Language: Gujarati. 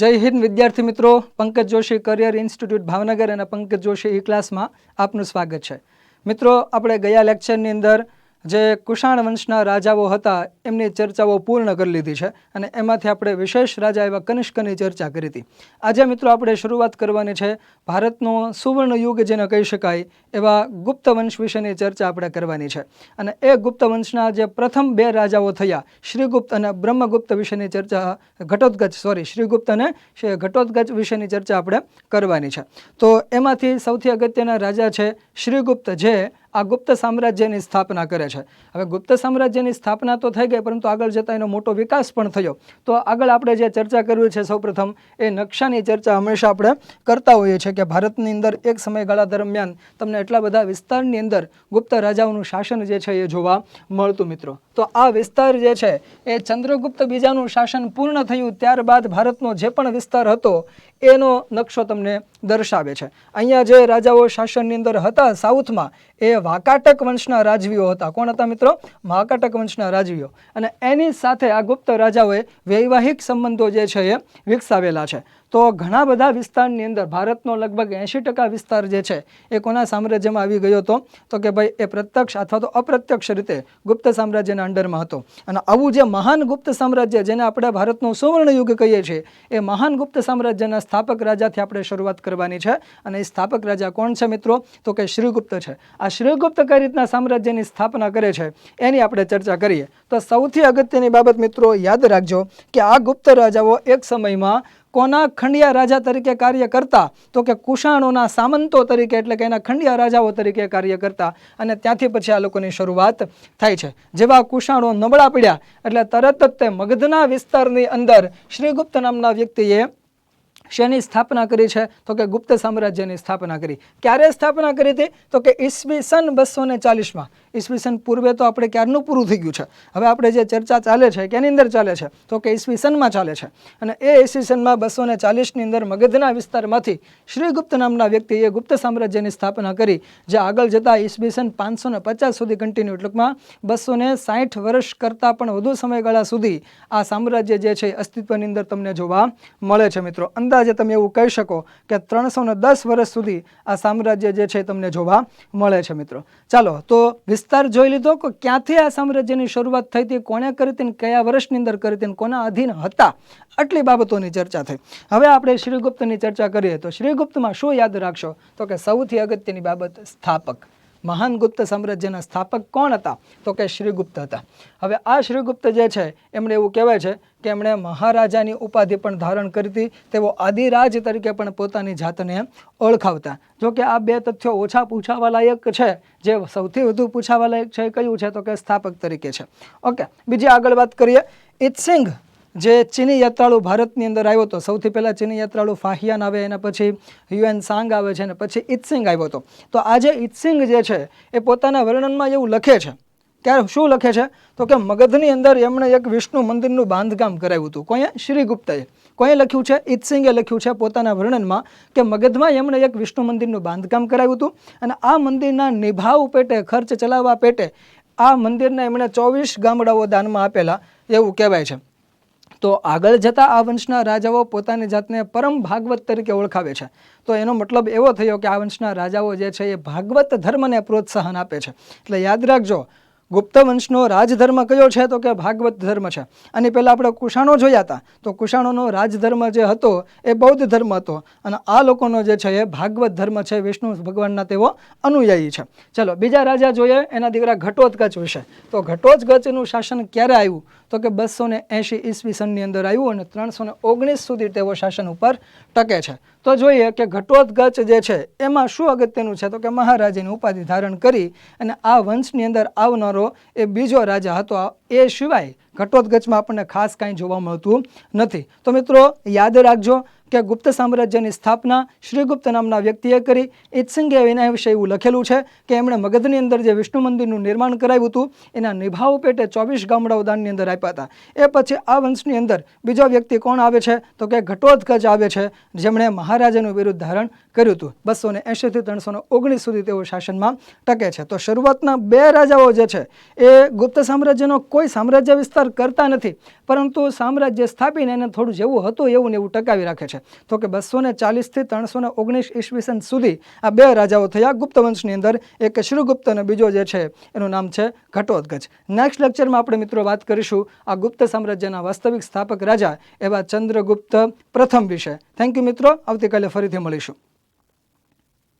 જય હિન્દ, વિદ્યાર્થી મિત્રો. પંકજ જોશી કરિયર ઇન્સ્ટિટ્યૂટ ભાવનગર અને પંકજ જોશી ઈ ક્લાસમાં આપનું સ્વાગત છે. મિત્રો, આપણે ગયા લેક્ચરની અંદર જે કુષાણ વંશના રાજાઓ હતા, એમની ચર્ચાઓ પૂર્ણ કરી લીધી છે અને એમાંથી આપણે વિશેષ રાજા એવા કનિષ્કની ચર્ચા કરી હતી. આજે મિત્રો આપણે શરૂઆત કરવાની છે ભારતનો સુવર્ણ યુગ જેને કહી શકાય એવા ગુપ્ત વંશ વિશેની ચર્ચા આપણે કરવાની છે. અને એ ગુપ્ત વંશના જે પ્રથમ બે રાજાઓ થયા, શ્રીગુપ્ત અને બ્રહ્મગુપ્ત વિશેની ચર્ચા ઘટોત્કચ સોરી શ્રીગુપ્ત અને ઘટોત્કચ વિશેની ચર્ચા આપણે કરવાની છે. તો એમાંથી સૌથી અગત્યના રાજા છે શ્રીગુપ્ત, જે આ ગુપ્ત સામ્રાજ્યની સ્થાપના કરે છે. હવે ગુપ્ત સામ્રાજ્યની સ્થાપના તો થઈ ગઈ, પરંતુ આગળ જતાં એનો મોટો વિકાસ પણ થયો. તો આગળ આપણે જે ચર્ચા કરવી છે સૌપ્રથમ, એ નકશાની ચર્ચા હંમેશા આપણે કરતા હોઈએ છીએ કે ભારતની અંદર એક સમયગાળા દરમિયાન તમને એટલા બધા વિસ્તારની અંદર ગુપ્ત રાજાઓનું શાસન જે છે એ જોવા મળતું, મિત્રો. તો આ વિસ્તાર જે છે, એ ચંદ્રગુપ્ત બીજાનું શાસન પૂર્ણ થયું ત્યારબાદ ભારતનો જે પણ વિસ્તાર હતો, એનો નકશો તમને દર્શાવે છે. અહીંયા જે રાજાઓ શાસનની અંદર હતા, સાઉથમાં, એ વાકાટક વંશના રાજવીઓ હતા. કોણ હતા મિત્રો? વાકાટક વંશના રાજવીઓ. અને એની સાથે આ ગુપ્ત રાજાઓએ વૈવાહિક સંબંધો જે છે, એ વિકસાવેલા છે. તો ઘણા બધા વિસ્તારની અંદર ભારતનો લગભગ એંશી ટકા વિસ્તાર જે છે એ કોના સામ્રાજ્યમાં આવી ગયો હતો? તો કે ભાઈ એ પ્રત્યક્ષ અથવા તો અપ્રત્યક્ષ રીતે ગુપ્ત સામ્રાજ્યના અંડરમાં હતો. અને આવું જે મહાન ગુપ્ત સામ્રાજ્ય જેને આપણે ભારતનું સુવર્ણ યુગ કહીએ છીએ, એ મહાન ગુપ્ત સામ્રાજ્યના સ્થાપક રાજાથી આપણે શરૂઆત કરવાની છે. અને એ સ્થાપક રાજા કોણ છે મિત્રો? તો કે શ્રીગુપ્ત છે. આ શ્રીગુપ્ત કઈ રીતના સામ્રાજ્યની સ્થાપના કરે છે એની આપણે ચર્ચા કરીએ. તો સૌથી અગત્યની બાબત મિત્રો યાદ રાખજો કે આ ગુપ્ત રાજાઓ એક સમયમાં કોના ખંડિયા રાજા તરીકે કાર્ય કરતા? તો કે કુશાણોના સામંતો તરીકે, એટલે કે એના ખંડિયા રાજાઓ તરીકે કાર્ય કરતા. અને ત્યાંથી પછી આ લોકોની શરૂઆત થાય છે. જેવા કુષાણો નબળા પડ્યા, એટલે તરત જ તે મગધના વિસ્તારની અંદર શ્રીગુપ્ત નામના વ્યક્તિએ શેની સ્થાપના કરી છે? તો કે ગુપ્ત સામ્રાજ્યની સ્થાપના કરી. ક્યારે સ્થાપના કરી હતી? તો કે ઈસવી સન બસો ને ચાલીસમાં. ઈસવીસન પૂર્વે તો આપણે ક્યારનું પૂરું થઈ ગયું છે? હવે આપણે જે ચર્ચા ચાલે છે, કેની અંદર ચાલે છે? તો કે ઈસવીસનમાં ચાલે છે. અને એ ઈસવીસનમાં બસો ને ચાલીસની અંદર મગધના વિસ્તારમાંથી શ્રીગુપ્ત નામના વ્યક્તિએ ગુપ્ત સામ્રાજ્યની સ્થાપના કરી, જે આગળ જતાં ઈસવીસન પાંચસો ને પચાસ સુધી કન્ટિન્યુ ટૂંકમાં બસો ને સાઠ વર્ષ કરતાં પણ વધુ સમયગાળા સુધી આ સામ્રાજ્ય જે છે અસ્તિત્વની અંદર તમને જોવા મળે છે મિત્રો. અંદાજે તમે એવું કહી શકો કે ત્રણસો ને દસ વર્ષ સુધી આ સામ્રાજ્ય જે છે તમને જોવા મળે છે મિત્રો. ચાલો, તો વિસ્તાર જોઈ લીધો કે ક્યાંથી આ સામ્રાજ્યની શરૂઆત થઈ હતી, કોણે કરી હતી કયા વર્ષની અંદર કરી હતી કોના અધીન હતા, આટલી બાબતોની ચર્ચા થઈ. હવે આપણે શ્રીગુપ્તની ચર્ચા કરીએ તો શ્રીગુપ્તમાં શું યાદ રાખશો? તો કે સૌથી અગત્યની બાબત સ્થાપક. મહાન ગુપ્ત સામ્રાજ્યના સ્થાપક કોણ હતા? તો કે શ્રીગુપ્ત હતા. હવે આ શ્રીગુપ્ત જે છે, એમણે એવું કહેવાય છે કે એમણે મહારાજાની ઉપાધિ પણ ધારણ કરી હતી. તેઓ આદિરાજ તરીકે પણ પોતાની જાતને ઓળખાવતા. જો કે આ બે તથ્યો ઓછા પૂછાવા લાયક છે. જે સૌથી વધુ પૂછાવા લાયક છે કયું છે? તો કે સ્થાપક તરીકે છે. ઓકે, બીજી આગળ વાત કરીએ. ઇત્સિંગ જે ચીની યાત્રાળુ ભારતની અંદર આવ્યો હતો. સૌથી પહેલાં ચીની યાત્રાળુ ફાહિયાન આવે, એના પછી યુએન સાંગ આવે છે, અને પછી ઇત્સિંગ આવ્યો હતો. તો આજે ઇત્સિંગ જે છે, એ પોતાના વર્ણનમાં એવું લખે છે. ત્યારે શું લખે છે? તો કે મગધની અંદર એમણે એક વિષ્ણુ મંદિરનું બાંધકામ કરાવ્યું હતું. કોઈએ શ્રીગુપ્તએ કોઈએ લખ્યું છે? ઇત્સિંગે લખ્યું છે પોતાના વર્ણનમાં કે મગધમાં એમણે એક વિષ્ણુ મંદિરનું બાંધકામ કરાવ્યું હતું, અને આ મંદિરના નિભાવ પેટે, ખર્ચ ચલાવવા પેટે, આ મંદિરને એમણે ચોવીસ ગામડાઓ દાનમાં આપેલા, એવું કહેવાય છે. તો આગળ જતાં આ વંશના રાજાઓ પોતાની જાતને પરમ ભાગવત તરીકે ઓળખાવે છે. તો એનો મતલબ એવો થયો કે આ વંશના રાજાઓ જે છે એ ભાગવત ધર્મને પ્રોત્સાહન આપે છે. એટલે યાદ રાખજો ગુપ્ત વંશનો રાજધર્મ કયો છે તો કે ભાગવત ધર્મ છે. અને પહેલાં આપણે કુષાણો જોયા હતા. તો કુષાણોનો રાજધર્મ જે હતો એ બૌદ્ધ ધર્મ હતો. અને આ લોકોનો જે છે એ ભાગવત ધર્મ છે વિષ્ણુ ભગવાનના તેઓ અનુયાયી છે. ચલો, બીજા રાજા જોઈએ એના દીકરા ઘટોત્કચ વિશે. તો ઘટોત્કચનું શાસન ક્યારે આવ્યું? તો કે બસો ને એંશી ઈસવી સનની અંદર આવ્યું અને ત્રણસો ને ઓગણીસ સુધી તેઓ શાસન ઉપર ટકે છે. તો જોઈએ કે ઘટોત્કચ જે છે, એમાં શું અગત્યનું છે? તો કે મહારાજીની ઉપાધિ ધારણ કરી અને આ વંશની અંદર આવનારો એ બીજો રાજા હતો. એ સિવાય ઘટોત્કચમાં આપણને ખાસ કાંઈ જોવા મળતું નથી. તો મિત્રો, યાદ રાખજો કે ગુપ્ત સામ્રાજ્યની સ્થાપના શ્રીગુપ્ત નામના વ્યક્તિએ કરી. ઇત્સિંગે એના વિશે એવું લખેલું છે કે એમણે મગધની અંદર જે વિષ્ણુ મંદિરનું નિર્માણ કરાવ્યું હતું, એના નિભાવ પેટે ચોવીસ ગામડાઓ દાનની અંદર આપ્યા હતા. એ પછી આ વંશની અંદર બીજો વ્યક્તિ કોણ આવે છે? તો કે ઘટોત્કચ આવે છે, જેમણે મહારાજાનું વિરુદ્ધ ધારણ કર્યું હતું. બસો ને એંશીથી ત્રણસો ઓગણીસ સુધી તેઓ શાસનમાં ટકે છે. તો શરૂઆતના બે રાજાઓ જે છે, એ ગુપ્ત સામ્રાજ્યનો કોઈ સામ્રાજ્ય વિસ્તાર કરતા નથી. પરંતુ સામ્રાજ્ય સ્થાપીને એને થોડું જેવું હતું એવું ને એવું ટકાવી રાખે છે. તો કે બસો ને ચાલીસથી ત્રણસો ને ઓગણીસ ઈસવીસન સુધી આ બે રાજાઓ થયા. ગુપ્ત વંશની અંદર એક શ્રીગુપ્ત અને બીજો જે છે એનું નામ છે ઘટોત્કચ નેક્સ્ટ લેક્ચરમાં આપણે મિત્રો વાત કરીશું આ ગુપ્ત સામ્રાજ્યના વાસ્તવિક સ્થાપક રાજા એવા ચંદ્રગુપ્ત પ્રથમ વિશે. થેન્ક યુ મિત્રો. આવતીકાલે ફરીથી મળીશું.